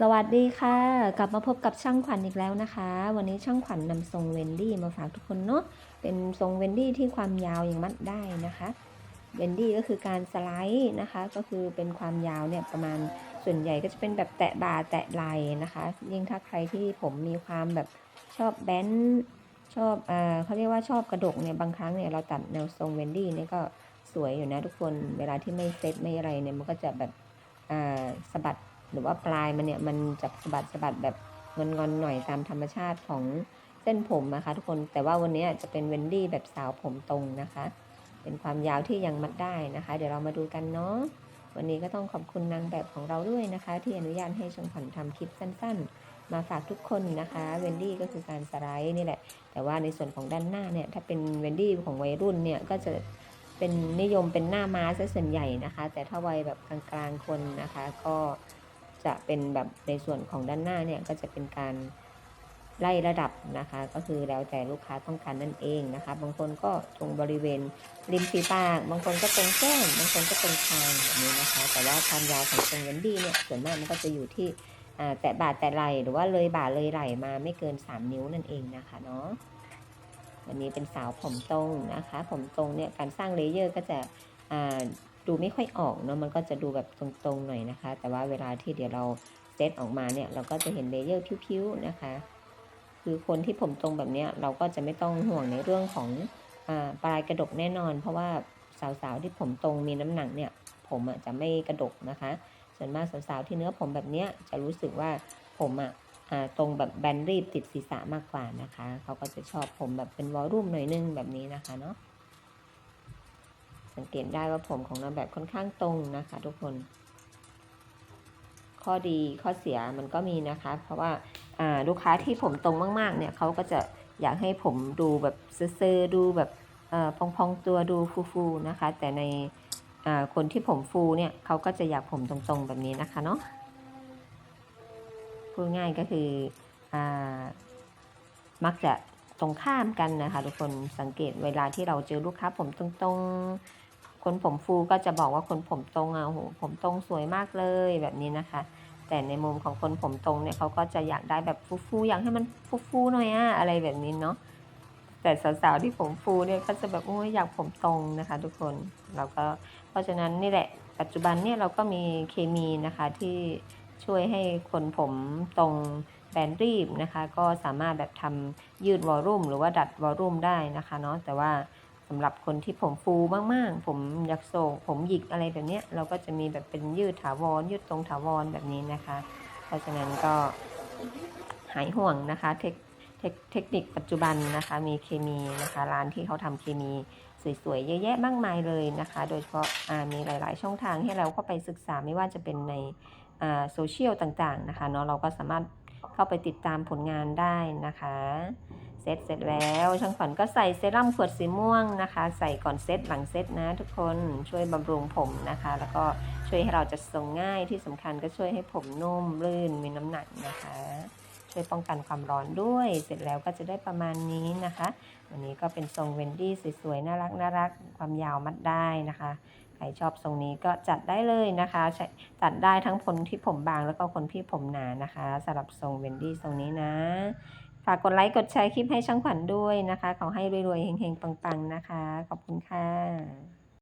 สวัสดีค่ะ กลับมาพบกับช่างขวัญอีกแล้วนะคะ วันนี้ช่างขวัญนำทรงเวนดี้มาฝากทุกคนเนาะเป็นทรงเวนดี้ที่ความยาวยังมัดได้นะคะเวนดี้ก็คือการสไลด์นะคะ ก็คือเป็นความยาวเนี่ยประมาณส่วนใหญ่ก็จะเป็นแบบแตะบ่าแตะไหล่นะคะ ยิ่งถ้าใครที่ผมมีความแบบชอบแบนชอบอ่าเขาเรียกว่าชอบกระดกเนี่ยบางครั้งเนี่ยเราตัดแนวทรงเวนดี้เนี่ยก็สวยอยู่นะทุกคนเวลาที่ไม่เซตไม่อะไรเนี่ยมันก็จะแบบอ่าสะบัด หรือว่าปลายมันเนี่ยมันจะสะบัดสะบัดแบบงอนๆหน่อยตามธรรมชาติของเส้นผมนะคะทุกคนแต่ว่าวันนี้จะเป็นเวนดี้แบบสาวผมตรงนะคะ เป็นความยาวที่ยังมัดได้นะคะ เดี๋ยวเรามาดูกันเนาะวันนี้ก็ต้องขอบคุณนางแบบของเราด้วยนะคะ ที่อนุญาตให้ชมขวัญทำคลิปสั้น ๆ มาฝากทุกคนนะคะเวนดี้ก็คือการสไลด์นี่แหละ แต่ว่าในส่วนของด้านหน้าเนี่ยถ้าเป็นเวนดี้ของวัยรุ่นเนี่ยก็จะเป็นนิยมเป็นหน้าม้าซะส่วนใหญ่นะคะ แต่ถ้าวัยแบบกลางๆคนนะคะ ก็ จะเป็นแบบในส่วนของด้านหน้าเนี่ยก็จะเป็นการไล่ระดับนะคะ ก็คือแล้วแต่ลูกค้าต้องการนั่นเองนะคะ บางคนก็ตรงบริเวณริมฝีปาก บางคนก็ตรงแก้มบางคนก็ตรงคางแบบนี้นะคะ แต่ว่าความยาวของตรงเวนดี้เนี่ยส่วนมากมันก็จะอยู่ที่แตะบ่าแตะไหลหรือว่าเลยบ่าเลยไหลมาไม่เกิน 3 นิ้วนั่นเองนะคะเนาะวันนี้เป็นสาวผมตรงนะคะ ผมตรงเนี่ยการสร้างเลเยอร์ก็จะ ดูไม่ค่อยออกเนาะมันก็จะดูแบบตรงๆหน่อยนะคะ แต่ว่าเวลาที่เดี๋ยวเราเซตออกมาเนี่ยเราก็จะเห็นเลเยอร์ผิวๆนะคะ คือคนที่ผมตรงแบบเนี้ยเราก็จะไม่ต้องห่วงในเรื่องของอปลายกระดกแน่นอน เพราะว่าสาวๆที่ผมตรงมีน้ำหนักเนี่ย ผมจะไม่กระดกนะคะ ส่วนมากสาวๆที่เนื้อผมแบบเนี้ยจะรู้สึกว่าผมอะตรงแบบแบนรีบติดศีรษะมากกว่านะคะ เขาก็จะชอบผมแบบเป็นวอลลุ่มหน่อยนึงแบบนี้นะคะเนาะ สังเกตได้ว่าผมของนางแบบค่อนข้างตรงนะคะ ทุกคน ข้อดีข้อเสียมันก็มีนะคะ เพราะว่าลูกค้าที่ผมตรงมากๆ เนี่ยเขาก็จะอยากให้ผมดูแบบเซอร์ดูแบบอพองๆตัวดูฟูๆนะคะ แต่ในคนที่ผมฟูเนี่ยเขาก็จะอยากผมตรงๆแบบนี้นะคะเนาะพูดง่ายก็คืออมักจะตรงข้ามกันนะคะ ทุกคนสังเกตเวลาที่เราเจอลูกค้าผมตรงๆ คนผมฟูก็จะบอกว่าคนผมตรงอะโอ้โหผมตรงสวยมากเลยแบบนี้นะคะ แต่ในมุมของคนผมตรงเนี่ยเขาก็จะอยากได้แบบฟูๆอยากให้มันฟูๆหน่อยอะอะไรแบบนี้เนาะแต่สาวๆที่ผมฟูเนี่ยก็จะแบบโอ้ยอยากผมตรงนะคะ ทุกคนเราก็เพราะฉะนั้นนี่แหละ ปัจจุบันเนี่ยเราก็มีเคมีนะคะที่ช่วยให้คนผมตรงแบนรีบนะคะ ก็สามารถแบบทำยืดวอลลุ่มหรือว่าดัดวอลลุ่มได้นะคะเนาะแต่ว่า สำหรับคนที่ผมฟูมากๆ ผมอยักโศกผมหยิกอะไรแบบเนี้ยเราก็จะมีแบบเป็นยืดถาวร ยืดตรงถาวรแบบนี้นะคะ เพราะฉะนั้นก็หายห่วงนะคะเทคเทคเทคนิคปัจจุบันนะคะมีเคมีนะคะร้านที่เขาทำเคมีสวยๆเยอะแยะมากมายเลยนะคะ โดยเฉพาะามีหลาย ๆ ช่องทางให้เราเข้าไปศึกษาไม่ว่าจะเป็นในโซเชียลต่างๆนะคะเนาะเราก็สามารถเข้าไปติดตามผลงานได้นะคะ เซตเสร็จแล้วช่างขวัญก็ใส่เซรั่มขวดสีม่วงนะคะ ใส่ก่อนเซตหลังเซตนะทุกคนช่วยบำรุงผมนะคะ แล้วก็ช่วยให้เราจะทรงง่ายที่สำคัญก็ช่วยให้ผมนุ่มลื่นมีน้ำหนักนะคะ ช่วยป้องกันความร้อนด้วย เสร็จแล้วก็จะได้ประมาณนี้นะคะ วันนี้ก็เป็นทรงเวนดี้สวยๆน่ารักน่ารักความยาวมัดได้นะคะใครชอบทรงนี้ก็จัดได้เลยนะคะจัดได้ทั้งคนที่ผมบางแล้วก็คนที่ผมหนานะคะสำหรับทรงเวนดี้ทรงนี้นะ ฝากกดไลค์กดแชร์คลิปให้ช่างขวัญด้วยนะคะ ขอให้รวยๆเฮงๆปังๆนะคะ ขอบคุณค่ะ